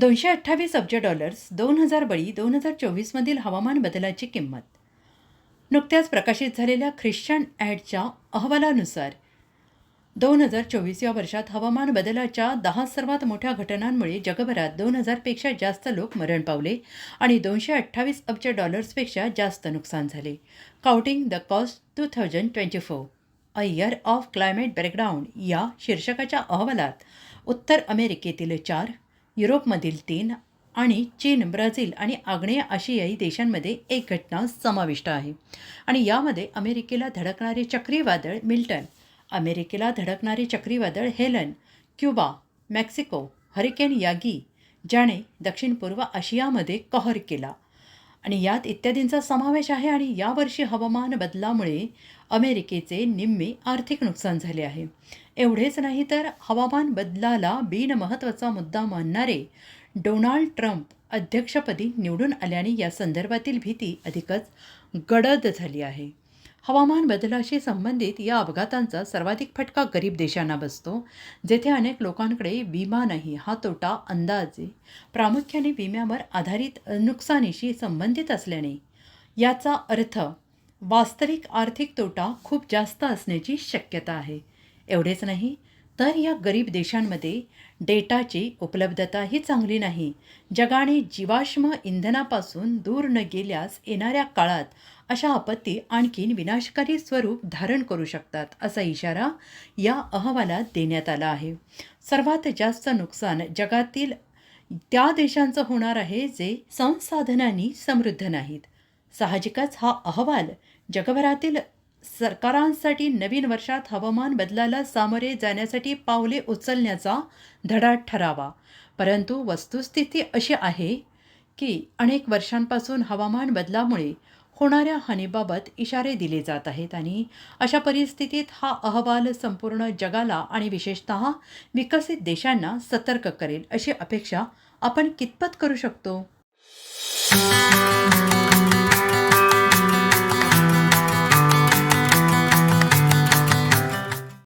दोनशे अठ्ठावीस अब्ज डॉलर्स दोन हजार बळी दोन हजार चोवीसमधील हवामान बदलाची किंमत. नुकत्याच प्रकाशित झालेल्या ख्रिश्चन ॲडच्या अहवालानुसार दोन हजार चोवीस या वर्षात हवामान बदलाच्या दहा सर्वात मोठ्या घटनांमुळे जगभरात दोन हजारपेक्षा जास्त लोक मरण पावले आणि दोनशे अठ्ठावीस अब्ज डॉलर्सपेक्षा जास्त नुकसान झाले. Counting the cost two thousand twenty four a year of climate breakdown या शीर्षकाच्या अहवालात उत्तर अमेरिकेतील चार युरोपमधील तीन आणि चीन ब्राझील आणि आग्नेय आशियाई देशांमध्ये एक घटना समाविष्ट आहे. आणि यामध्ये अमेरिकेला धडकणारे चक्रीवादळ मिल्टन अमेरिकेला धडकणारे चक्रीवादळ Helene Cuba Mexico hurricane Yagi ज्याने दक्षिण पूर्व आशियामध्ये कहर केला. आणि यात इत्यादींचा समावेश आहे आणि यावर्षी हवामान बदलामुळे अमेरिकेचे निम्मे आर्थिक नुकसान झाले आहे. एवढेच नाही तर हवामान बदलाला बिनमहत्त्वाचा मुद्दा मानणारे डोनाल्ड ट्रम्प अध्यक्षपदी निवडून आल्याने या संदर्भातील भीती अधिकच गडद झाली आहे. हवामान बदलाशी संबंधित या अपघातांचा सर्वाधिक फटका गरीब देशांना बसतो जेथे अनेक लोकांकडे विमा नाही हा तोटा अंदाजे प्रामुख्याने विम्यावर आधारित नुकसानीशी संबंधित असल्याने. याचा अर्थ वास्तविक आर्थिक तोटा खूप जास्त असण्याची शक्यता आहे. एवढेच नाही तर या गरीब देशांमध्ये डेटाची उपलब्धताही चांगली नाही जगाने जीवाश्म इंधनापासून दूर न गेल्यास येणाऱ्या काळात अशा आपत्ती आणखीन विनाशकारी स्वरूप धारण करू शकतात असा इशारा या अहवालात देण्यात आला आहे. सर्वात जास्त नुकसान जगातील त्या देशांचं होणार आहे जे संसाधनांनी समृद्ध नाहीत. साहजिकच हा अहवाल जगभरातील सरकारांसाठी नवीन वर्षात हवामान बदलाला सामोरे जाण्यासाठी पावले उचलण्याचा धडा ठरावा. परंतु वस्तुस्थिती अशी आहे की अनेक वर्षांपासून हवामान बदलामुळे होणाऱ्या हानीबाबत इशारे दिले जात आहेत आणि अशा परिस्थितीत हा अहवाल संपूर्ण जगाला आणि विशेषत विकसित देशांना सतर्क करेल अशी अपेक्षा आपण कितपत करू शकतो?